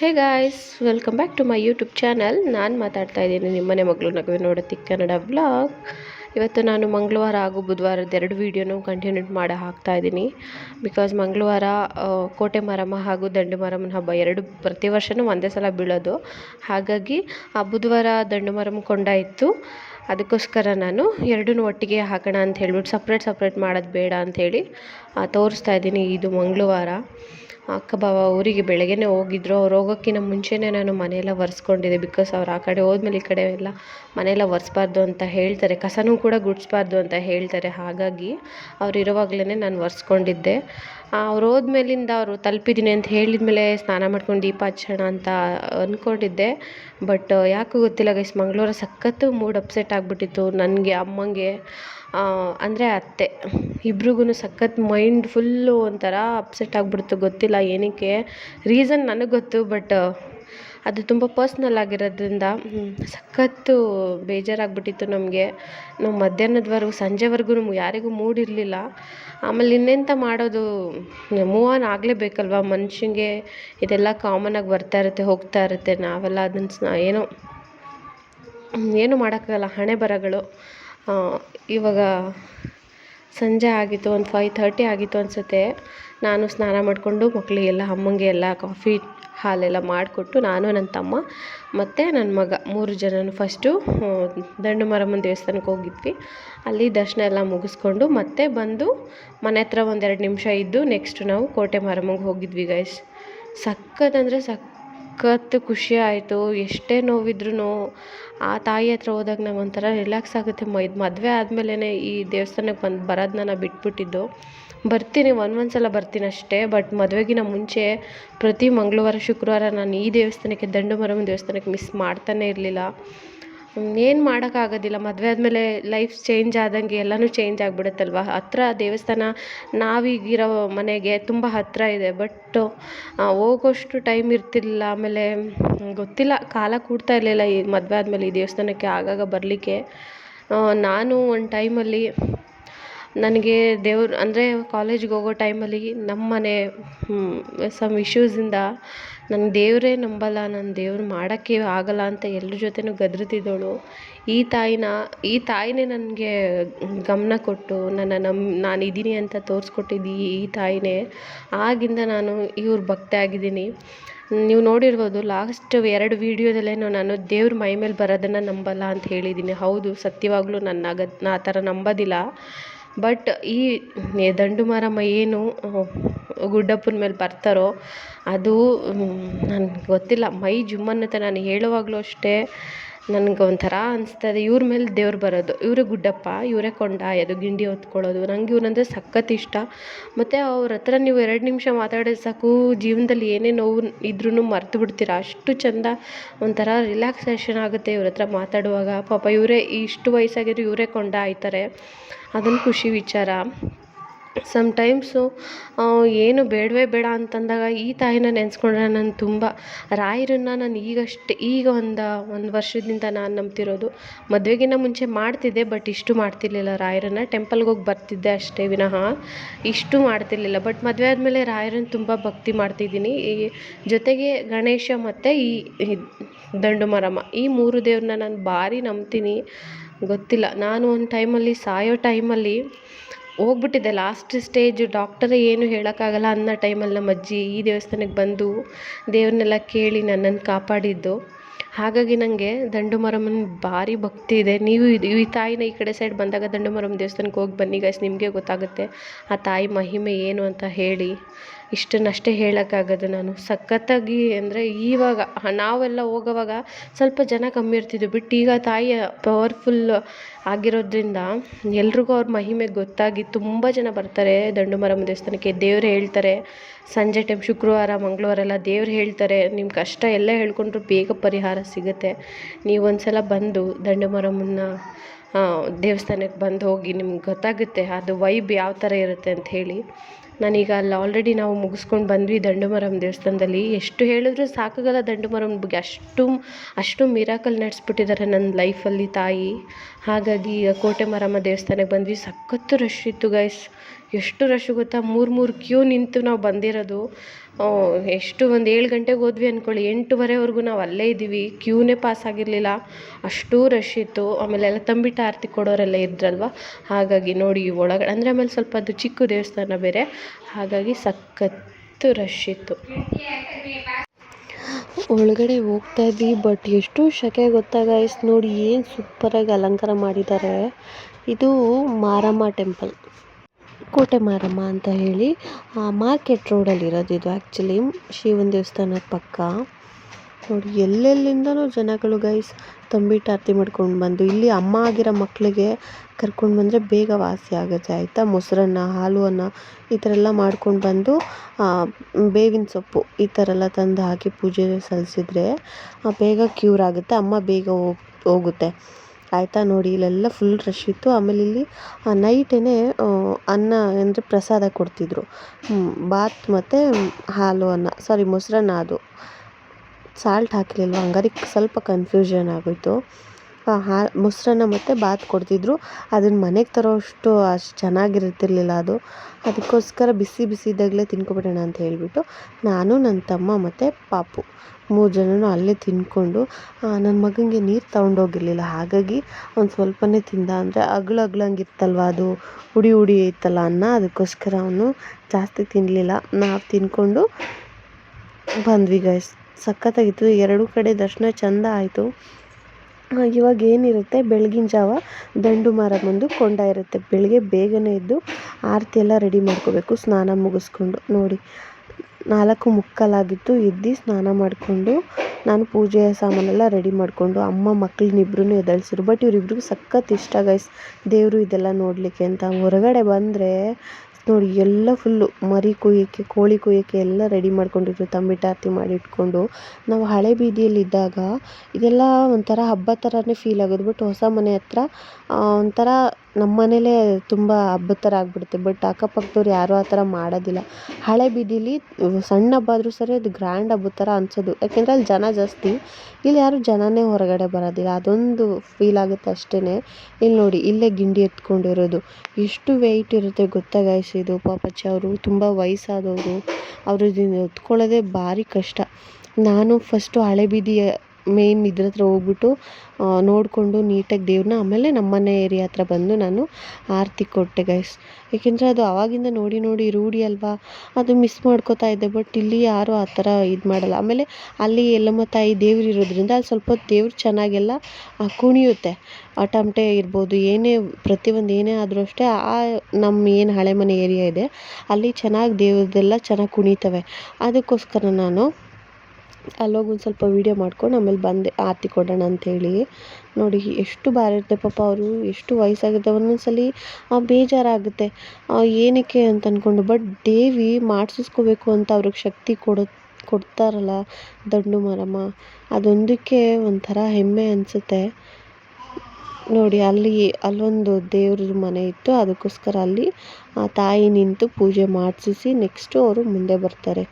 Hey guys welcome back to my YouTube channel ನಾನು ಮಾತಾಡ್ತಾ ಇದ್ದೀನಿ ನಿಮ್ಮನೆ ಮಗಳು ನಗುವೆ ನೋಡೋತಿ ಕನ್ನಡ ಬ್ಲಾಗ್ ಇವತ್ತು ನಾನು ಮಂಗಳವಾರ ಹಾಗೂ ಬುಧವಾರದ ಎರಡು ವೀಡಿಯೋನು ಕಂಟಿನ್ಯೂ ಮಾಡಿ ಹಾಕ್ತಾ ಇದ್ದೀನಿ. ಬಿಕಾಸ್ ಮಂಗಳವಾರ ಕೋಟೆ ಮಾರಮ್ಮ ಹಾಗೂ ದಂಡು ಮಾರಮ್ಮನ ಹಬ್ಬ ಎರಡು ಪ್ರತಿ ವರ್ಷವೂ ಒಂದೇ ಸಲ ಬೀಳೋದು. ಹಾಗಾಗಿ, ಆ ಬುಧವಾರ ದಂಡು ಮರಮ್ಮ ಕೊಂಡ ಇತ್ತು. ಅದಕ್ಕೋಸ್ಕರ ನಾನು ಎರಡೂ ಒಟ್ಟಿಗೆ ಹಾಕೋಣ ಅಂತ ಹೇಳ್ಬಿಟ್ಟು ಸಪ್ರೇಟ್ ಸಪ್ರೇಟ್ ಮಾಡೋದು ಬೇಡ ಅಂಥೇಳಿ ತೋರಿಸ್ತಾ ಇದ್ದೀನಿ. ಇದು ಮಂಗಳವಾರ. ಅಕ್ಕ ಬಾವ ಊರಿಗೆ ಬೆಳಗ್ಗೆನೇ ಹೋಗಿದ್ರು. ಅವ್ರು ಹೋಗೋಕ್ಕಿಂತ ಮುಂಚೆನೇ ನಾನು ಮನೆಯೆಲ್ಲ ಒರೆಸ್ಕೊಂಡಿದ್ದೆ ಬಿಕಾಸ್ ಅವ್ರು ಆ ಕಡೆ ಹೋದ್ಮೇಲೆ ಈ ಕಡೆ ಎಲ್ಲ ಮನೆಯೆಲ್ಲ ಒರೆಸ್ಬಾರ್ದು ಅಂತ ಹೇಳ್ತಾರೆ. ಕಸನೂ ಕೂಡ ಗುಡಿಸ್ಬಾರ್ದು ಅಂತ ಹೇಳ್ತಾರೆ. ಹಾಗಾಗಿ ಅವ್ರು ನಾನು ಒರೆಸ್ಕೊಂಡಿದ್ದೆ. ಅವ್ರು ಹೋದ್ಮೇಲಿಂದ ಅವರು ತಲುಪಿದ್ದೀನಿ ಅಂತ ಹೇಳಿದ ಮೇಲೆ ಸ್ನಾನ ಮಾಡ್ಕೊಂಡು ದೀಪ ಹಚ್ಚೋಣ ಅಂತ ಅಂದ್ಕೊಂಡಿದ್ದೆ ಬಟ್ ಯಾಕೋ ಗೊತ್ತಿಲ್ಲ ಗೈಸ್ ಮಂಗಳೂರ ಸಖತ್ತು ಮೂಡ್ ಅಪ್ಸೆಟ್ ಆಗಿಬಿಟ್ಟಿತ್ತು ನನಗೆ, ಅಮ್ಮಂಗೆ. ಅಂದರೆ ಅತ್ತೆ. ಇಬ್ರಿಗೂ ಸಖತ್ ಮೈಂಡ್ ಫುಲ್ಲು ಒಂಥರ ಅಪ್ಸೆಟ್ ಆಗಿಬಿಡ್ತು, ಗೊತ್ತಿಲ್ಲ ಏನಕ್ಕೆ. ರೀಸನ್ ನನಗೆ ಗೊತ್ತು, ಬಟ್ ಅದು ತುಂಬ ಪರ್ಸ್ನಲ್ ಆಗಿರೋದ್ರಿಂದ ಸಖತ್ತು ಬೇಜಾರಾಗ್ಬಿಟ್ಟಿತ್ತು ನಮಗೆ. ನಾವು ಮಧ್ಯಾಹ್ನದವರೆಗೂ, ಸಂಜೆವರೆಗೂ ಯಾರಿಗೂ ಮೂಡ್ ಇರಲಿಲ್ಲ ಆಮೇಲೆ ಇನ್ನೆಂಥ ಮಾಡೋದು ಮೂವ್ ಆನ್ ಆಗಲೇಬೇಕಲ್ವ? ಮನುಷ್ಯಂಗೆ ಇದೆಲ್ಲ ಕಾಮನಾಗಿ ಬರ್ತಾ ಇರುತ್ತೆ, ಹೋಗ್ತಾ ಇರುತ್ತೆ. ನಾವೆಲ್ಲ ಅದನ್ನು ಏನೋ, ಏನು ಮಾಡೋಕ್ಕಾಗಲ್ಲ, ಹಣೆ ಬರಗಳು. ಇವಾಗ ಸಂಜೆ ಆಗಿತ್ತು, ಒಂದು ಫೈವ್ ಥರ್ಟಿ ಆಗಿತ್ತು ಅನಿಸುತ್ತೆ. ನಾನು ಸ್ನಾನ ಮಾಡಿಕೊಂಡು ಮಕ್ಕಳಿಗೆಲ್ಲ ಅಮ್ಮಂಗೆ ಎಲ್ಲ ಕಾಫಿ ಹಾಲೆಲ್ಲ ಮಾಡಿಕೊಟ್ಟು ನಾನು, ನನ್ನ ತಮ್ಮ ಮತ್ತು ನನ್ನ ಮಗ ಮೂರು ಜನನು ಫಸ್ಟು ದಂಡು ಮಾರಮ್ಮನ ದೇವಸ್ಥಾನಕ್ಕೆ ಹೋಗಿದ್ವಿ. ಅಲ್ಲಿ ದರ್ಶನ ಎಲ್ಲ ಮುಗಿಸ್ಕೊಂಡು ಮತ್ತೆ ಬಂದು ಮನೆ ಹತ್ರ ಒಂದೆರಡು ನಿಮಿಷ ಇದ್ದು ನೆಕ್ಸ್ಟ್ ನಾವು ಕೋಟೆ ಮಾರಮ್ಮಂಗೆ ಹೋಗಿದ್ವಿ ಗೈಸ್ ಸಖತ್ ಅಂದರೆ ಸಖತ್ ಖುಷಿ ಆಯಿತು. ಎಷ್ಟೇ ನೋವಿದ್ರೂ ಆ ತಾಯಿ ಹತ್ರ ಹೋದಾಗ ನಂಗೆ ಒಂಥರ ರಿಲ್ಯಾಕ್ಸ್ ಆಗುತ್ತೆ ಇದು ಮದುವೆ ಆದಮೇಲೆ ಈ ದೇವಸ್ಥಾನಕ್ಕೆ ಬಂದು ಬರೋದನ್ನ ನಾನು ಬಿಟ್ಬಿಟ್ಟಿದ್ದು. ಬರ್ತೀನಿ, ಒಂದು ಒಂದು ಸಲ ಬರ್ತೀನಿ ಅಷ್ಟೇ. ಬಟ್ ಮದುವೆಗಿನ ಮುಂಚೆ ಪ್ರತಿ ಮಂಗಳವಾರ, ಶುಕ್ರವಾರ ನಾನು ಈ ದೇವಸ್ಥಾನಕ್ಕೆ ದಂಡು ಮಾರಮ್ಮನ ದೇವಸ್ಥಾನಕ್ಕೆ ಮಿಸ್ ಮಾಡ್ತಾನೆ ಇರಲಿಲ್ಲ. ಏನು ಮಾಡೋಕ್ಕಾಗೋದಿಲ್ಲ. ಮದುವೆ ಆದಮೇಲೆ ಲೈಫ್ ಚೇಂಜ್ ಆದಂಗೆ ಎಲ್ಲನೂ ಚೇಂಜ್ ಆಗಿಬಿಡುತ್ತಲ್ವ? ಹತ್ರ ದೇವಸ್ಥಾನ, ನಾವೀಗಿರೋ ಮನೆಗೆ ತುಂಬ ಹತ್ತಿರ ಇದೆ. ಬಟ್ ಹೋಗೋಷ್ಟು ಟೈಮ್ ಇರ್ತಿಲ್ಲ ಆಮೇಲೆ ಗೊತ್ತಿಲ್ಲ. ಕಾಲ ಕೂಡ್ತಾ ಇರಲಿಲ್ಲ ಈ ಮದುವೆ ಆದಮೇಲೆ ಈ ದೇವಸ್ಥಾನಕ್ಕೆ ಆಗಾಗ ಬರಲಿಕ್ಕೆ. ನಾನು ಒಂದು ಟೈಮಲ್ಲಿ ನನಗೆ ದೇವ್ರು, ಅಂದರೆ ಕಾಲೇಜಿಗೆ ಹೋಗೋ ಟೈಮಲ್ಲಿ ನಮ್ಮ ಮನೆ ಸಮ್ ಇಶ್ಯೂಸಿಂದ ನನ್ನ ದೇವರೇ ನಂಬಲ್ಲ ನನ್ನ ದೇವ್ರು ಮಾಡೋಕ್ಕೆ ಆಗಲ್ಲ ಅಂತ ಎಲ್ರ ಜೊತೆಯೂ ಗದ್ರುತಿದ್ದವಳು ಈ ತಾಯಿನ, ಈ ತಾಯಿನೇ ನನಗೆ ಗಮನ ಕೊಟ್ಟು, ನನ್ನ ನಮ್ಮ ನಾನು ಇದ್ದೀನಿ ಅಂತ ತೋರಿಸ್ಕೊಟ್ಟಿದ್ದು ಈ ತಾಯಿನೇ, ಆಗಿಂದ ನಾನು ಇವ್ರ ಭಕ್ತೆ ಆಗಿದ್ದೀನಿ. ನೀವು ನೋಡಿರ್ಬೋದು ಲಾಸ್ಟ್ ಎರಡು ವೀಡಿಯೋದಲ್ಲೇನೋ ನಾನು ದೇವ್ರ ಮೈ ಮೇಲೆ ಬರೋದನ್ನು ನಂಬಲ್ಲ ಅಂತ ಹೇಳಿದ್ದೀನಿ. ಹೌದು, ಸತ್ಯವಾಗ್ಲೂ ನನ್ನ ಆಗ ಆ ಥರ ನಂಬೋದಿಲ್ಲ. ಬಟ್ ಈ ದಂಡು ಮಾರಮ್ಮ ಏನು ಗುಡ್ಡಪ್ಪನ ಮೇಲೆ ಬರ್ತಾರೋ, ಅದು ನನ್ಗೆ ಗೊತ್ತಿಲ್ಲ. ಮೈ ಜುಮ್ ಅನ್ನುತ್ತೆ ನಾನು ಹೇಳುವಾಗಲೂ ಅಷ್ಟೇ. ನನ್ಗೆ ಒಂಥರ ಅನಿಸ್ತದೆ. ಇವ್ರ ಮೇಲೆ ದೇವ್ರು ಬರೋದು. ಇವರೇ ಗುಡ್ಡಪ್ಪ, ಇವರೇ ಕೊಂಡ ಅದು ಗಿಂಡಿ ಹೊತ್ಕೊಳ್ಳೋದು. ನಂಗೆ ಇವ್ರಂದರೆ ಸಖತ್ ಇಷ್ಟ. ಮತ್ತು ಅವ್ರ ಹತ್ರ ನೀವು ಎರಡು ನಿಮಿಷ ಮಾತಾಡಿದ್ರೆ ಸಾಕು. ಜೀವನದಲ್ಲಿ ಏನೇ ನೋವು ಇದ್ರೂ ಮರ್ತು ಬಿಡ್ತೀರ. ಅಷ್ಟು ಚಂದ ಒಂಥರ ರಿಲ್ಯಾಕ್ಸೇಷನ್ ಆಗುತ್ತೆ ಇವ್ರ ಹತ್ರ ಮಾತಾಡುವಾಗ. ಪಾಪ ಇವರೇ ಇಷ್ಟು ವಯಸ್ಸಾಗಿದ್ರು ಇವರೇ ಕೊಂಡ ಆಯ್ತಾರೆ. ಅದೊಂದು ಖುಷಿ ವಿಚಾರ. ಸಮ್ಟೈಮ್ಸು ಏನು ಬೇಡವೇ ಬೇಡ ಅಂತಂದಾಗ ಈ ತಾಯಿನ ನೆನೆಸ್ಕೊಂಡ್ರೆ ನಾನು ತುಂಬ ರಾಯರನ್ನ ನಾನು ಈಗಷ್ಟೇ, ಈಗ ಒಂದು ಒಂದು ವರ್ಷದಿಂದ ನಾನು ನಂಬ್ತಿರೋದು. ಮದುವೆಗಿನ್ನ ಮುಂಚೆ ಮಾಡ್ತಿದ್ದೆ ಬಟ್ ಇಷ್ಟು ಮಾಡ್ತಿರ್ಲಿಲ್ಲ. ರಾಯರನ್ನು ಟೆಂಪಲ್ಗೆ ಹೋಗಿ ಬರ್ತಿದ್ದೆ ಅಷ್ಟೇ ವಿನಃ. ಇಷ್ಟು ಮಾಡ್ತಿರ್ಲಿಲ್ಲ. ಬಟ್ ಮದುವೆ ಆದಮೇಲೆ ರಾಯರನ್ನ ತುಂಬ ಭಕ್ತಿ ಮಾಡ್ತಿದ್ದೀನಿ. ಈ ಜೊತೆಗೆ ಗಣೇಶ ಮತ್ತು ಈ ದಂಡು ಮರಮ್ಮ. ಈ ಮೂರು ದೇವ್ರನ್ನ ನಾನು ಭಾರಿ ನಂಬ್ತೀನಿ. ಗೊತ್ತಿಲ್ಲ. ನಾನು ಒಂದು ಟೈಮಲ್ಲಿ ಸಾಯೋ ಟೈಮಲ್ಲಿ ಹೋಗ್ಬಿಟ್ಟಿದ್ದೆ ಲಾಸ್ಟ್ ಸ್ಟೇಜ್ ಡಾಕ್ಟರೇ ಏನು ಹೇಳೋಕ್ಕಾಗಲ್ಲ ಅನ್ನೋ ಟೈಮಲ್ಲಿ ನಮ್ಮ ಅಜ್ಜಿ ಈ ದೇವಸ್ಥಾನಕ್ಕೆ ಬಂದು ದೇವ್ರನ್ನೆಲ್ಲ ಕೇಳಿ ನನ್ನನ್ನು ಕಾಪಾಡಿದ್ದು. ಹಾಗಾಗಿ ನನಗೆ ದಂಡು ಮರಮ್ಮನ ಭಾರಿ ಭಕ್ತಿ ಇದೆ. ನೀವು ಇದು ಈ ತಾಯಿನ ಈ ಕಡೆ ಸೈಡ್ ಬಂದಾಗ ದಂಡು ದೇವಸ್ಥಾನಕ್ಕೆ ಹೋಗಿ ಬನ್ನಿ ಗೈಸ್ ನಿಮಗೆ ಗೊತ್ತಾಗುತ್ತೆ ಆ ತಾಯಿ ಮಹಿಮೆ ಏನು ಅಂತ ಹೇಳಿ. ಇಷ್ಟನ್ನಷ್ಟೇ ಹೇಳೋಕ್ಕಾಗೋದು ನಾನು. ಸಖತ್ತಾಗಿ ಅಂದರೆ ಇವಾಗ ನಾವೆಲ್ಲ ಹೋಗೋವಾಗ ಸ್ವಲ್ಪ ಜನ ಕಮ್ಮಿ ಇರ್ತಿದ್ವಿ. ಬಟ್ ಈಗ ತಾಯಿ ಪವರ್ಫುಲ್ ಆಗಿರೋದ್ರಿಂದ ಎಲ್ರಿಗೂ ಅವ್ರ ಮಹಿಮೆ ಗೊತ್ತಾಗಿ ತುಂಬ ಜನ ಬರ್ತಾರೆ ದಂಡು ಮಾರಮ್ಮ ದೇವಸ್ಥಾನಕ್ಕೆ. ದೇವ್ರು ಹೇಳ್ತಾರೆ, ಸಂಜೆ ಟೈಮ್ ಶುಕ್ರವಾರ, ಮಂಗಳವಾರ ಎಲ್ಲ ದೇವ್ರು ಹೇಳ್ತಾರೆ. ನಿಮ್ಮ ಕಷ್ಟ ಎಲ್ಲ ಹೇಳ್ಕೊಂಡ್ರು ಬೇಗ ಪರಿಹಾರ ಸಿಗುತ್ತೆ. ನೀವು ಒಂದು ಸಲ ಬಂದು ದಂಡು ಮರಮ್ಮನ್ನ ದೇವಸ್ಥಾನಕ್ಕೆ ಬಂದು ಹೋಗಿ ನಿಮ್ಗೆ ಗೊತ್ತಾಗುತ್ತೆ ಅದು ವೈಬ್ ಯಾವ ಥರ ಇರುತ್ತೆ ಅಂತ ಹೇಳಿ. ನಾನೀಗ ಅಲ್ಲಿ ಆಲ್ರೆಡಿ ನಾವು ಮುಗಿಸ್ಕೊಂಡು ಬಂದ್ವಿ ದಂಡಮರಂ ದೇವಸ್ಥಾನದಲ್ಲಿ. ಎಷ್ಟು ಹೇಳಿದ್ರು ಸಾಕಾಗಲ್ಲ ದಂಡಮರಂ ಬಗ್ಗೆ. ಅಷ್ಟು ಅಷ್ಟು ಮಿರಾಕಲ್ ನಡೆಸ್ಬಿಟ್ಟಿದ್ದಾರೆ ನನ್ನ ಲೈಫಲ್ಲಿ ತಾಯಿ. ಹಾಗಾಗಿ ಈಗ ಕೋಟೆ ಮಾರಮ್ಮ ದೇವಸ್ಥಾನಕ್ಕೆ ಬಂದ್ವಿ. ಸಖತ್ತು ರಶ್ ಇತ್ತು ಗೈಸ್ ಎಷ್ಟು ರಶ್ ಗೊತ್ತಾ? ಮೂರು ಮೂರು ಕ್ಯೂ ನಿಂತು ನಾವು ಬಂದಿರೋದು. ಎಷ್ಟು ಒಂದು ಏಳು ಗಂಟೆಗೆ ಹೋದ್ವಿ ಅಂದ್ಕೊಳ್ಳಿ ಎಂಟೂವರೆವರೆಗೂ ನಾವು ಅಲ್ಲೇ ಇದ್ದೀವಿ. ಕ್ಯೂನೇ ಪಾಸ್ ಆಗಿರಲಿಲ್ಲ. ಅಷ್ಟು ರಶ್ ಇತ್ತು. ಆಮೇಲೆ ಎಲ್ಲ ತಂಬಿಟ್ಟು ಆರತಿ ಕೊಡೋರೆಲ್ಲ ಇದ್ರಲ್ವ? ಹಾಗಾಗಿ ನೋಡಿ ಒಳಗಡೆ ಅಂದರೆ ಆಮೇಲೆ ಸ್ವಲ್ಪ ಅದು ಚಿಕ್ಕ ದೇವಸ್ಥಾನ ಬೇರೆ. ಹಾಗಾಗಿ ಸಖತ್ತು ರಶ್ ಇತ್ತು. ಒಳಗಡೆ ಹೋಗ್ತಾ ಇದ್ವಿ. ಬಟ್ ಎಷ್ಟು ಶಕೆ ಗೊತ್ತಾ ಗೈಸ್ ನೋಡಿ ಏನು ಸೂಪರಾಗಿ ಅಲಂಕಾರ ಮಾಡಿದ್ದಾರೆ. ಇದು ಮಾರಮ್ಮ ಟೆಂಪಲ್. ಕೋಟೆ ಮಾರಮ್ಮ ಅಂತ ಹೇಳಿ ಮಾರ್ಕೆಟ್ ರೋಡಲ್ಲಿರೋದು ಇದು ಆ್ಯಕ್ಚುಲಿ ಶಿವನ ದೇವಸ್ಥಾನದ ಪಕ್ಕ. ನೋಡಿ, ಎಲ್ಲೆಲ್ಲಿಂದನೂ ಜನಗಳು ಗೈಸ್ ತಂಬಿಟ್ಟು ಆರತಿ ಮಾಡ್ಕೊಂಡು ಬಂದು, ಇಲ್ಲಿ ಅಮ್ಮ ಆಗಿರೋ ಮಕ್ಕಳಿಗೆ ಕರ್ಕೊಂಡು ಬಂದರೆ ಬೇಗ ವಾಸಿ ಆಗುತ್ತೆ, ಆಯಿತಾ? ಮೊಸರನ್ನ ಹಾಲು ಅನ್ನ ಈ ಥರ ಎಲ್ಲ ಮಾಡ್ಕೊಂಡು ಬಂದು ಬೇವಿನ ಸೊಪ್ಪು ಈ ಥರ ಎಲ್ಲ ತಂದು ಹಾಕಿ ಪೂಜೆ ಸಲ್ಲಿಸಿದ್ರೆ ಬೇಗ ಕ್ಯೂರ್ ಆಗುತ್ತೆ, ಅಮ್ಮ ಬೇಗ ಹೋಗ್, ಹೋಗುತ್ತೆ. ಆಯಿತಾ ನೋಡಿ, ಇಲ್ಲೆಲ್ಲ ಫುಲ್ ರಶ್ ಇತ್ತು. ಆಮೇಲೆ ಇಲ್ಲಿ ನೈಟೇ ಅನ್ನ ಅಂದರೆ ಪ್ರಸಾದ ಕೊಡ್ತಿದ್ರು. ಬಾತ್ ಮತ್ತು ಹಾಲು ಅನ್ನ ಸಾರಿ ಮೊಸರನ್ನ ಅದು. ಸಾಲ್ಟ್ ಹಾಕಲಿಲ್ವ ಹಂಗಾರೆ ಸ್ವಲ್ಪ ಕನ್ಫ್ಯೂಷನ್ ಆಗೋಯಿತು. ಹಾ ಮೊಸರನ್ನ ಮತ್ತು ಬಾತ್ ಕೊಡ್ತಿದ್ರು. ಅದನ್ನು ಮನೆಗೆ ತರೋವಷ್ಟು ಅಷ್ಟು ಚೆನ್ನಾಗಿರ್ತಿರ್ಲಿಲ್ಲ ಅದು. ಅದಕ್ಕೋಸ್ಕರ ಬಿಸಿ ಬಿಸಿ ಇದ್ದಾಗಲೇ ತಿನ್ಕೊಬಿಡೋಣ ಅಂತ ಹೇಳಿಬಿಟ್ಟು ನಾನು ನನ್ನ ತಮ್ಮ ಮತ್ತು ಪಾಪು ಮೂರು ಜನನೂ ಅಲ್ಲೇ ತಿಂದ್ಕೊಂಡು ನನ್ನ ಮಗನಿಗೆ ನೀರು ತೊಗೊಂಡೋಗಿರಲಿಲ್ಲ. ಹಾಗಾಗಿ ಅವ್ನು ಸ್ವಲ್ಪನೇ ತಿಂದ ಅಂದರೆ ಅಗಳು ಅಗ್ಳಂಗಿತ್ತಲ್ವ ಅದು? ಉಡಿ ಉಡಿ ಇತ್ತಲ್ಲ ಅನ್ನ? ಅದಕ್ಕೋಸ್ಕರ ಅವನು ಜಾಸ್ತಿ ತಿನ್ನಲಿಲ್ಲ ನಾವು ತಿಂದ್ಕೊಂಡು ಬಂದ್ವಿ ಗೈಸ್ ಸಖತ್ತಾಗಿತ್ತು. ಎರಡೂ ಕಡೆ ದರ್ಶನ ಚೆಂದ ಆಯಿತು. ಇವಾಗ ಏನಿರುತ್ತೆ? ಬೆಳಗಿನ ಜಾವ ದಂಡು ಮಾರಮ್ಮಂದು ಕೊಂಡ ಇರುತ್ತೆ. ಬೆಳಗ್ಗೆ ಬೇಗನೆ ಎದ್ದು ಆರತಿ ಎಲ್ಲ ರೆಡಿ ಮಾಡ್ಕೋಬೇಕು, ಸ್ನಾನ ಮುಗಿಸ್ಕೊಂಡು. ನೋಡಿ, ನಾಲ್ಕು ಮುಕ್ಕಾಲಾಗಿತ್ತು, ಎದ್ದು ಸ್ನಾನ ಮಾಡಿಕೊಂಡು ನಾನು ಪೂಜೆಯ ಸಾಮಾನೆಲ್ಲ ರೆಡಿ ಮಾಡಿಕೊಂಡು ಅಮ್ಮ ಮಕ್ಕಳನ್ನಿಬ್ರೂ ಎದ್ದೇಳ್ಸಿದ್ರು ಬಟ್ ಇವರಿಬ್ರಿಗೂ ಸಖತ್ ಇಷ್ಟ ಗೈಸ್ ದೇವರು ಇದೆಲ್ಲ ನೋಡಲಿಕ್ಕೆ ಅಂತ. ಹೊರಗಡೆ ಬಂದರೆ ನೋಡಿ, ಎಲ್ಲ ಫುಲ್ಲು ಮರಿ ಕೊಯ್ಯೋಕ್ಕೆ, ಕೋಳಿ ಕೊಯ್ಯೋಕ್ಕೆ ಎಲ್ಲ ರೆಡಿ ಮಾಡ್ಕೊಂಡಿದ್ರು ತಂಬಿಟ್ಟು ಮಾಡಿ ಇಟ್ಕೊಂಡು. ನಾವು ಹಳೆ ಬೀದಿಯಲ್ಲಿದ್ದಾಗ, ಇದೆಲ್ಲ ಒಂಥರ ಹಬ್ಬ ಥರನೇ ಫೀಲ್ ಆಗೋದು. ಬಟ್ ಹೊಸ ಮನೆ ಹತ್ರ ಒಂಥರ ನಮ್ಮ ಮನೇಲೇ ತುಂಬ ಹಬ್ಬದ ಥರ ಆಗಿಬಿಡುತ್ತೆ ಬಟ್ ಅಕ್ಕಪಕ್ಕದವ್ರು ಯಾರೂ ಆ ಥರ ಮಾಡೋದಿಲ್ಲ. ಹಳೆ ಬೀದಿಲಿ ಸಣ್ಣ ಹಬ್ಬ ಆದರೂ ಸರಿ ಅದು ಗ್ರ್ಯಾಂಡ್ ಹಬ್ಬದ ಥರ ಅನ್ಸೋದು. ಯಾಕೆಂದರೆ ಅಲ್ಲಿ ಜನ ಜಾಸ್ತಿ, ಇಲ್ಲಿ ಯಾರೂ ಜನನೇ ಹೊರಗಡೆ ಬರೋದಿಲ್ಲ. ಅದೊಂದು ಫೀಲ್ ಆಗುತ್ತೆ ಅಷ್ಟೇ ಇಲ್ಲಿ ನೋಡಿ, ಇಲ್ಲೇ ಗಿಂಡಿ ಎತ್ಕೊಂಡಿರೋದು. ಎಷ್ಟು ವೆಯ್ಟ್ ಇರುತ್ತೆ ಗೊತ್ತಾ ಗೈಸ್ ಇದು? ಪಾಪಚ್ಚಿ ಅವರು ತುಂಬ ವಯಸ್ಸಾದವರು. ಅವರು ಇದನ್ನು ಎತ್ಕೊಳ್ಳೋದೇ ಭಾರಿ ಕಷ್ಟ. ನಾನು ಫಸ್ಟು ಹಳೆ ಬೀದಿ ಮೇನ್ ಇದ್ರ ಹತ್ರ ಹೋಗ್ಬಿಟ್ಟು ನೋಡಿಕೊಂಡು ನೀಟಾಗಿ ದೇವ್ರನ್ನ ಆಮೇಲೆ ನಮ್ಮ ಮನೆ ಏರಿಯಾ ಹತ್ರ ಬಂದು ನಾನು ಆರತಿ ಕೊಟ್ಟೆ ಗೈಸ್ ಏಕೆಂದರೆ ಅದು ಆವಾಗಿಂದ ನೋಡಿ ನೋಡಿ ರೂಢಿ ಅಲ್ವಾ? ಅದು ಮಿಸ್ ಮಾಡ್ಕೋತಾ ಇದ್ದೆ ಬಟ್ ಇಲ್ಲಿ ಯಾರೂ ಆ ಥರ ಇದು ಮಾಡಲ್ಲ. ಆಮೇಲೆ ಅಲ್ಲಿ ಎಲ್ಲಮ್ಮ ತಾಯಿ ದೇವ್ರು ಇರೋದ್ರಿಂದ ಅಲ್ಲಿ ಸ್ವಲ್ಪ ಹೊತ್ತು ದೇವ್ರು ಚೆನ್ನಾಗೆಲ್ಲ ಕುಣಿಯುತ್ತೆ. ಆ ಟಮಟೆ ಇರ್ಬೋದು, ಏನೇ ಪ್ರತಿಯೊಂದು ಏನೇ ಆದರೂ ಅಷ್ಟೇ, ಆ ನಮ್ಮ ಏನು ಹಳೆ ಮನೆ ಏರಿಯಾ ಇದೆ. ಅಲ್ಲಿ ಚೆನ್ನಾಗಿ ದೇವ್ರದ್ದೆಲ್ಲ ಚೆನ್ನಾಗಿ ಕುಣಿತವೆ. ಅದಕ್ಕೋಸ್ಕರ ನಾನು ಅಲ್ಲೋಗಿ ಒಂದು ಸ್ವಲ್ಪ ವೀಡಿಯೋ ಮಾಡ್ಕೊಂಡು ಆಮೇಲೆ ಬಂದೆ, ಆರತಿ ಕೊಡೋಣ ಅಂಥೇಳಿ ನೋಡಿ, ಎಷ್ಟು ಭಾರ ಇರುತ್ತೆ ಪಾಪ ಅವರು, ಎಷ್ಟು ವಯಸ್ಸಾಗುತ್ತೆ ಒಂದೊಂದ್ಸಲಿ ಬೇಜಾರಾಗುತ್ತೆ. ಏನಕ್ಕೆ ಅಂತ ಅಂದ್ಕೊಂಡು ಬಟ್ ದೇವಿ ಮಾಡಿಸ್ಕೋಬೇಕು ಅಂತ ಅವ್ರಿಗೆ ಶಕ್ತಿ ಕೊಡೋ, ಕೊಡ್ತಾರಲ್ಲ ದಂಡು ಮಾರಮ್ಮ, ಅದೊಂದಕ್ಕೆ ಒಂಥರ ಹೆಮ್ಮೆ ಅನಿಸುತ್ತೆ. ನೋಡಿ, ಅಲ್ಲಿ, ಅಲ್ಲೊಂದು ದೇವ್ರ ಮನೆ ಇತ್ತು, ಅದಕ್ಕೋಸ್ಕರ ಅಲ್ಲಿ ಆ ತಾಯಿ ನಿಂತು ಪೂಜೆ ಮಾಡಿಸಿಸಿ ನೆಕ್ಸ್ಟು ಅವರು ಮುಂದೆ ಬರ್ತಾರೆ.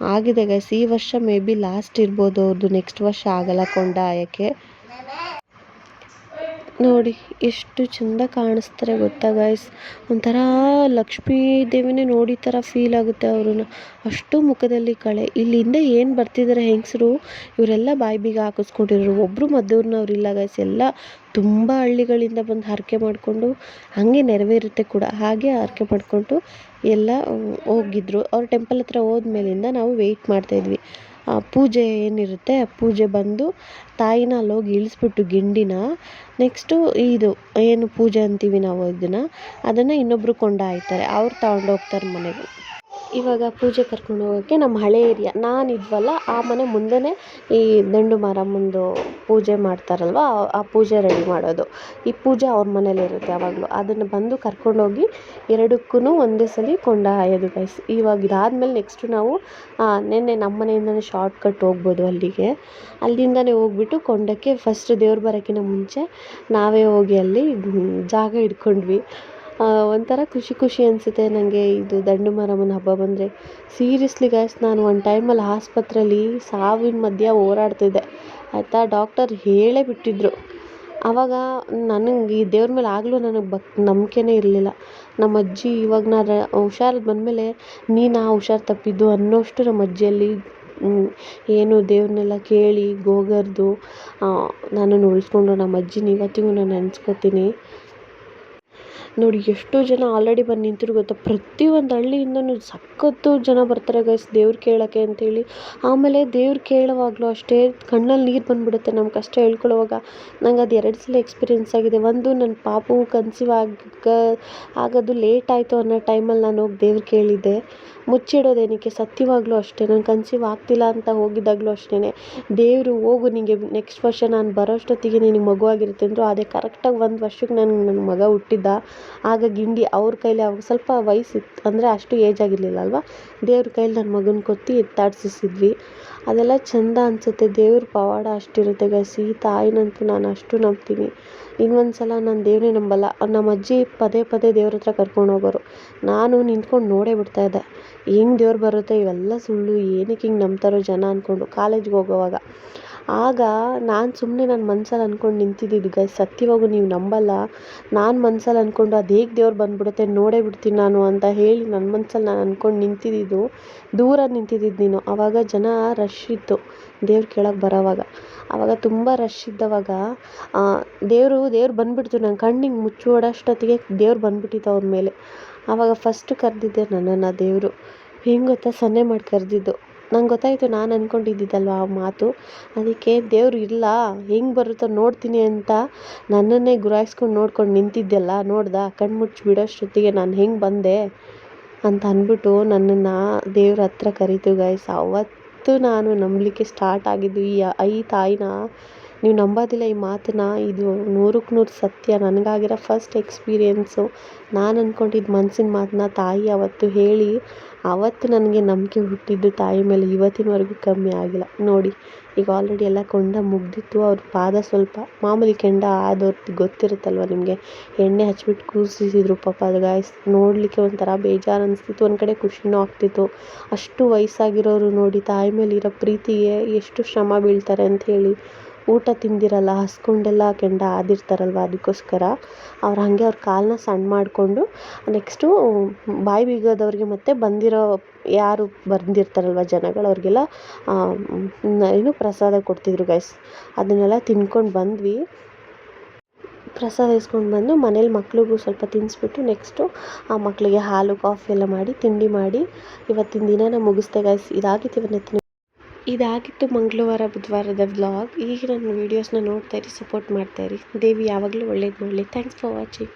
ಆಗಿದೆ ಗೈಸ್ ಈ ವರ್ಷ ಮೇ ಬಿ ಲಾಸ್ಟ್ ಇರ್ಬೋದು. ಅವ್ರದ್ದು ನೆಕ್ಸ್ಟ್ ವರ್ಷ ಆಗಲ್ಲ ಕೊಂಡ ಆಯೋಕ್ಕೆ ನೋಡಿ, ಎಷ್ಟು ಚಂದ ಕಾಣಿಸ್ತಾರೆ ಗೊತ್ತಾ ಗೈಸ್ ಒಂಥರ ಲಕ್ಷ್ಮೀ ದೇವಿನೇ ನೋಡಿ ಥರ ಫೀಲ್ ಆಗುತ್ತೆ ಅವ್ರನ್ನ. ಅಷ್ಟು ಮುಖದಲ್ಲಿ ಕಳೆ. ಇಲ್ಲಿಂದ ಏನು ಬರ್ತಿದ್ದಾರೆ ಹೆಂಗಸರು? ಇವರೆಲ್ಲ ಬಾಯಿ ಬೀಗ ಹಾಕಿಸ್ಕೊಂಡಿರೋರು ಒಬ್ಬರು ಮದ್ದೂರಿನವ್ರಿಲ್ಲ ಗೈಸ್ ಎಲ್ಲ ತುಂಬ ಹಳ್ಳಿಗಳಿಂದ ಬಂದು ಹರಕೆ ಮಾಡಿಕೊಂಡು ಹಾಗೆ ನೆರವೇರುತ್ತೆ ಕೂಡ. ಹಾಗೆ ಹರಕೆ ಮಾಡಿಕೊಂಡು ಎಲ್ಲ ಹೋಗಿದ್ರು. ಅವ್ರ ಟೆಂಪಲ್ ಹತ್ರ ಹೋದ್ಮೇಲಿಂದ ನಾವು ವೆಯ್ಟ್ ಮಾಡ್ತಾಯಿದ್ವಿ ಪೂಜೆ ಏನಿರುತ್ತೆ ಪೂಜೆ ಬಂದು ತಾಯಿನ ಅಲ್ಲೋಗಿ ಇಳಿಸ್ಬಿಟ್ಟು ಗಿಂಡಿನ ನೆಕ್ಸ್ಟು ಇದು ಏನು ಪೂಜೆ ಅಂತೀವಿ ನಾವು ಇದನ್ನು, ಅದನ್ನು ಇನ್ನೊಬ್ಬರು ಕೊಂಡ ಹಾಯ್ತಾರೆ ಅವ್ರು ತಗೊಂಡು ಹೋಗ್ತಾರೆ ಮನೆಗೆ. ಇವಾಗ ಪೂಜೆ ಕರ್ಕೊಂಡು ಹೋಗೋಕ್ಕೆ ನಮ್ಮ ಹಳೆ ಏರಿಯಾ. ನಾನು ಇದ್ವಲ್ಲ, ಆ ಮನೆ ಮುಂದೆಯೇ ಈ ದಂಡು ಮಾರಮ್ಮಂದು ಪೂಜೆ ಮಾಡ್ತಾರಲ್ವ? ಆ ಪೂಜೆ ರೆಡಿ ಮಾಡೋದು. ಈ ಪೂಜೆ ಅವ್ರ ಮನೇಲೇ ಇರುತ್ತೆ ಯಾವಾಗಲೂ. ಅದನ್ನು ಬಂದು ಕರ್ಕೊಂಡೋಗಿ ಎರಡಕ್ಕೂ ಒಂದೇ ಸಲ ಕೊಂಡ ಹಾಯೋದು ಗೈಸ್ ಇವಾಗ ಇದಾದ್ಮೇಲೆ ನೆಕ್ಸ್ಟು ನಾವು ನೆನ್ನೆ ನಮ್ಮ ಮನೆಯಿಂದಲೇ ಶಾರ್ಟ್ಕಟ್ ಹೋಗ್ಬೋದು ಅಲ್ಲಿಗೆ. ಅಲ್ಲಿಂದಲೇ ಹೋಗ್ಬಿಟ್ಟು ಕೊಂಡಕ್ಕೆ ಫಸ್ಟ್ ದೇವ್ರು ಬರೋಕ್ಕಿಂತ ಮುಂಚೆ ನಾವೇ ಹೋಗಿ ಅಲ್ಲಿ ಜಾಗ ಹಿಡ್ಕೊಂಡ್ವಿ. ಒಂಥರ ಖುಷಿ ಖುಷಿ ಅನಿಸುತ್ತೆ ನನಗೆ ಇದು ದಂಡು ಮಾರಮ್ಮನ ಹಬ್ಬ ಬಂದರೆ. ಸೀರಿಯಸ್ಲಿ ಗಾಯ್ಸ್ ನಾನು ಒಂದು ಟೈಮಲ್ಲಿ ಆಸ್ಪತ್ರೆಯಲ್ಲಿ ಸಾವಿನ ಮಧ್ಯೆ ಹೋರಾಡ್ತಿದ್ದೆ ಆಯಿತಾ? ಡಾಕ್ಟರ್ ಹೇಳೇ ಬಿಟ್ಟಿದ್ದರು ಆವಾಗ ನನಗೆ ಈ ದೇವ್ರ ಮೇಲೆ ಆಗಲೂ ನನಗೆ ಬಕ್, ನಂಬಿಕೆನೇ ಇರಲಿಲ್ಲ. ನಮ್ಮ ಅಜ್ಜಿ ಇವಾಗ ನಾನು ಹುಷಾರು ಬಂದಮೇಲೆ ನೀನಾ ಹುಷಾರು ತಪ್ಪಿದ್ದು ಅನ್ನೋಷ್ಟು ನಮ್ಮ ಅಜ್ಜಿಯಲ್ಲಿ ಏನು ದೇವ್ರನ್ನೆಲ್ಲ ಕೇಳಿ ಗೋಗರ್ದು ನನ್ನನ್ನು ಉಳಿಸ್ಕೊಂಡು ನಮ್ಮ ಅಜ್ಜಿನ ಇವತ್ತಿಗೂ ನಾನು ನೆನ್ಸ್ಕೊತೀನಿ. ನೋಡಿ, ಎಷ್ಟೋ ಜನ ಆಲ್ರೆಡಿ ಬಂದು ನಿಂತಿರು ಗೊತ್ತಾ? ಪ್ರತಿಯೊಂದು ಹಳ್ಳಿಯಿಂದನೂ ಸಖತ್ತು ಜನ ಬರ್ತಾರೆ ಗೈಸ್ ದೇವ್ರು ಕೇಳೋಕ್ಕೆ ಅಂತೇಳಿ. ಆಮೇಲೆ ದೇವ್ರು ಕೇಳುವಾಗಲೂ ಅಷ್ಟೇ ಕಣ್ಣಲ್ಲಿ ನೀರು ಬಂದುಬಿಡುತ್ತೆ ನಮ್ಮ ಕಷ್ಟ ಹೇಳ್ಕೊಳ್ಳುವಾಗ. ನಂಗೆ ಅದು ಎರಡು ಸಲ ಎಕ್ಸ್ಪೀರಿಯೆನ್ಸ್ ಆಗಿದೆ. ಒಂದು ನನ್ನ ಪಾಪು ಕನ್ಸಿವ್ ಆಗ, ಆಗೋದು ಲೇಟ್ ಆಯಿತು ಅನ್ನೋ ಟೈಮಲ್ಲಿ ನಾನು ಹೋಗಿ ದೇವ್ರು ಕೇಳಿದ್ದೆ. ಮುಚ್ಚಿಡೋದೇನಕ್ಕೆ ಸತ್ಯವಾಗ್ಲೂ ಅಷ್ಟೇ. ನಾನು ಕನ್ಸೀವ್ ಆಗ್ತಿಲ್ಲ ಅಂತ ಹೋಗಿದ್ದಾಗಲೂ ಅಷ್ಟೇ ದೇವರು, ಹೋಗು ನಿನಗೆ ನೆಕ್ಸ್ಟ್ ವರ್ಷ ನಾನು ಬರೋಷ್ಟೊತ್ತಿಗೆ ನಿನಗೆ ಮಗುವಾಗಿರುತ್ತೆ ಅಂದರು, ಅದೇ ಕರೆಕ್ಟಾಗಿ ಒಂದು ವರ್ಷಕ್ಕೆ ನನಗೆ ನನ್ನ ಮಗ ಹುಟ್ಟಿದ್ದ. ಆಗ ಗಿಂಡಿ ಅವ್ರ ಕೈಲಿ ಅವಾಗ ಸ್ವಲ್ಪ ವಯಸ್ಸಿತ್ತು ಅಂದರೆ ಅಷ್ಟು ಏಜ್ ಆಗಿರಲಿಲ್ಲ ಅಲ್ವಾ? ದೇವ್ರ ಕೈಲಿ ನನ್ನ ಮಗನ ಕೊತ್ತಿ ಎತ್ತಾಡ್ಸಿಸಿದ್ವಿ. ಅದೆಲ್ಲ ಚೆಂದ ಅನಿಸುತ್ತೆ. ದೇವ್ರ ಪವಾಡ ಅಷ್ಟಿರುತ್ತೆ ಗೈಸ್ ಈ ತಾಯಿನಂತೂ ನಾನು ಅಷ್ಟು ನಂಬ್ತೀನಿ. ಇನ್ನೊಂದು ಸಲ ನಾನು ದೇವ್ರನ್ನೇ ನಂಬಲ್ಲ. ನಮ್ಮ ಅಜ್ಜಿ ಪದೇ ಪದೇ ದೇವ್ರ ಹತ್ರ ಕರ್ಕೊಂಡು ಹೋಗೋರು. ನಾನು ನಿಂತ್ಕೊಂಡು ನೋಡೇ ಬಿಡ್ತಾ ಇದ್ದೆ. ಹೆಂಗೆ ದೇವ್ರು ಬರುತ್ತೆ? ಇವೆಲ್ಲ ಸುಳ್ಳು. ಏನಕ್ಕೆ ಹಿಂಗೆ ನಂಬ್ತಾರೋ ಜನ ಅಂದ್ಕೊಂಡು ಕಾಲೇಜ್ಗೆ ಹೋಗೋವಾಗ. ಆಗ ನಾನು ಸುಮ್ಮನೆ ನನ್ನ ಮನ್ಸಲ್ಲಿ ಅಂದ್ಕೊಂಡು ನಿಂತಿದ್ದಿದ್ದು ಗೈಸ್ ಸತ್ಯವಾಗೂ ನೀವು ನಂಬಲ್ಲ. ನಾನು ಮನ್ಸಲ್ಲಿ ಅಂದ್ಕೊಂಡು ಅದು ಹೇಗೆ ದೇವ್ರು ಬಂದುಬಿಡುತ್ತೆ ನೋಡೇ ಬಿಡ್ತೀನಿ ನಾನು ಅಂತ ಹೇಳಿ ನನ್ನ ಮನ್ಸಲ್ಲಿ ನಾನು ಅಂದ್ಕೊಂಡು ನಿಂತಿದ್ದಿದ್ದು, ದೂರ ನಿಂತಿದ್ದಿದ್ದು ನೀನು. ಆವಾಗ ಜನ ರಶ್ ಇತ್ತು, ದೇವ್ರು ಕೇಳೋಕ್ಕೆ ಬರೋವಾಗ. ಆವಾಗ ತುಂಬ ರಶ್ ಇದ್ದವಾಗ ದೇವರು, ದೇವ್ರು ಬಂದುಬಿಡ್ತು. ನನ್ನ ಕಣ್ಣಿಗೆ ಮುಚ್ಚೋಡೋಷ್ಟೊತ್ತಿಗೆ ದೇವ್ರು ಬಂದುಬಿಟ್ಟಿತ್ತು ಅವ್ರ ಮೇಲೆ. ಆವಾಗ ಫಸ್ಟ್ ಕರೆದಿದ್ದೆ ನನ್ನನ್ನು ದೇವರು. ಹೆಂಗೆ ಗೊತ್ತಾ? ಸನ್ನೆ ಮಾಡಿ ಕರೆದಿದ್ದು. ನಂಗೆ ಗೊತ್ತಾಯಿತು ನಾನು ಅಂದ್ಕೊಂಡಿದ್ದಿದ್ದಲ್ವ ಆ ಮಾತು. ಅದಕ್ಕೆ ದೇವ್ರು ಇಲ್ಲ, ಹೆಂಗೆ ಬರುತ್ತೋ ನೋಡ್ತೀನಿ ಅಂತ ನನ್ನನ್ನೇ ಗುರಾಯಿಸ್ಕೊಂಡು ನೋಡ್ಕೊಂಡು ನಿಂತಿದ್ದೆಲ್ಲ ನೋಡ್ದಾ? ಕಣ್ಣು ಮುಚ್ಚಿ ಬಿಡೋಷ್ಟೊತ್ತಿಗೆ ನಾನು ಹೆಂಗೆ ಬಂದೆ? ಅಂತ ಅಂದ್ಬಿಟ್ಟು ನನ್ನನ್ನು ದೇವ್ರ ಹತ್ರ ಕರೀತು ಗಾಯ್ಸ್ ಅವತ್ತು ನಾನು ನಂಬಲಿಕ್ಕೆ ಸ್ಟಾರ್ಟ್ ಆಗಿದ್ದು ಈ ಐ ತಾಯಿನ ನೀವು ನಂಬೋದಿಲ್ಲ ಈ ಮಾತನ್ನ. ಇದು ನೂರಕ್ಕೆ ನೂರು ಸತ್ಯ. ನನಗಾಗಿರೋ ಫಸ್ಟ್ ಎಕ್ಸ್ಪೀರಿಯೆನ್ಸು ನಾನು ಅಂದ್ಕೊಂಡಿದ್ದ ಮನ್ಸಿನ ಮಾತನ್ನ ತಾಯಿ ಅವತ್ತು ಹೇಳಿ ಆವತ್ತು ನನಗೆ ನಂಬಿಕೆ ಹುಟ್ಟಿದ್ದು ತಾಯಿ ಮೇಲೆ ಇವತ್ತಿನವರೆಗೂ ಕಮ್ಮಿ ಆಗಿಲ್ಲ. ನೋಡಿ, ಈಗ ಆಲ್ರೆಡಿ ಎಲ್ಲ ಕೊಂಡ ಮುಗಿದಿತ್ತು. ಅವ್ರ ಪಾದ ಸ್ವಲ್ಪ ಮಾಮೂಲಿ ಕೆಂಡ ಆದವ್ರದ್ದು ಗೊತ್ತಿರುತ್ತಲ್ವ ನಿಮಗೆ? ಎಣ್ಣೆ ಹಚ್ಬಿಟ್ಟು ಕೂರಿಸಿದ್ರು ಪಾಪ ಅದು ಗಾಯ್ಸ್ ನೋಡಲಿಕ್ಕೆ ಒಂಥರ ಬೇಜಾರು ಅನಿಸ್ತಿತ್ತು. ಒಂದು ಕಡೆ ಖುಷಿನೂ ಆಗ್ತಿತ್ತು. ಅಷ್ಟು ವಯಸ್ಸಾಗಿರೋರು ನೋಡಿ ತಾಯಿ ಮೇಲೆ ಇರೋ ಪ್ರೀತಿಗೆ ಎಷ್ಟು ಶ್ರಮ ಬೀಳ್ತಾರೆ ಅಂತ ಹೇಳಿ. ಊಟ ತಿಂದಿರಲ್ಲ, ಹಸ್ಕೊಂಡೆಲ್ಲ ಕೆಂಡ ಆದಿರ್ತಾರಲ್ವ ಅದಕ್ಕೋಸ್ಕರ. ಅವ್ರು ಹಾಗೆ ಅವ್ರ ಕಾಲನ್ನ ಸಣ್ಣ ಮಾಡಿಕೊಂಡು ನೆಕ್ಸ್ಟು ಬಾಯಿ ಬೀಗದವ್ರಿಗೆ ಮತ್ತು ಬಂದಿರೋ ಯಾರು ಬಂದಿರ್ತಾರಲ್ವ ಜನಗಳು ಅವ್ರಿಗೆಲ್ಲ ಏನು ಪ್ರಸಾದ ಕೊಡ್ತಿದ್ರು ಗೈಸ್ ಅದನ್ನೆಲ್ಲ ತಿನ್ಕೊಂಡು ಬಂದ್ವಿ. ಪ್ರಸಾದ ಇಸ್ಕೊಂಡು ಬಂದು ಮನೇಲಿ ಮಕ್ಳಿಗೂ ಸ್ವಲ್ಪ ತಿನ್ನಿಸ್ಬಿಟ್ಟು ನೆಕ್ಸ್ಟು ಆ ಮಕ್ಕಳಿಗೆ ಹಾಲು, ಕಾಫಿ ಎಲ್ಲ ಮಾಡಿ, ತಿಂಡಿ ಮಾಡಿ ಇವತ್ತಿನ ದಿನನ ಮುಗಿಸ್ದೆ ಗೈಸ್ ಇದಾಗಿತ್ತು ಇವತ್ತಿನ ಇದಾಗಿತ್ತು ಮಂಗಳವಾರ, ಬುಧವಾರದ ವ್ಲಾಗ್ ಈಗ ನನ್ನ ವೀಡಿಯೋಸ್ನ ಇರಿ ಸಪೋರ್ಟ್ ಮಾಡ್ತಾ ಇರಿ. ದೇವಿ ಯಾವಾಗಲೂ ಒಳ್ಳೇದು ಮಾಡಲಿ. Thanks for watching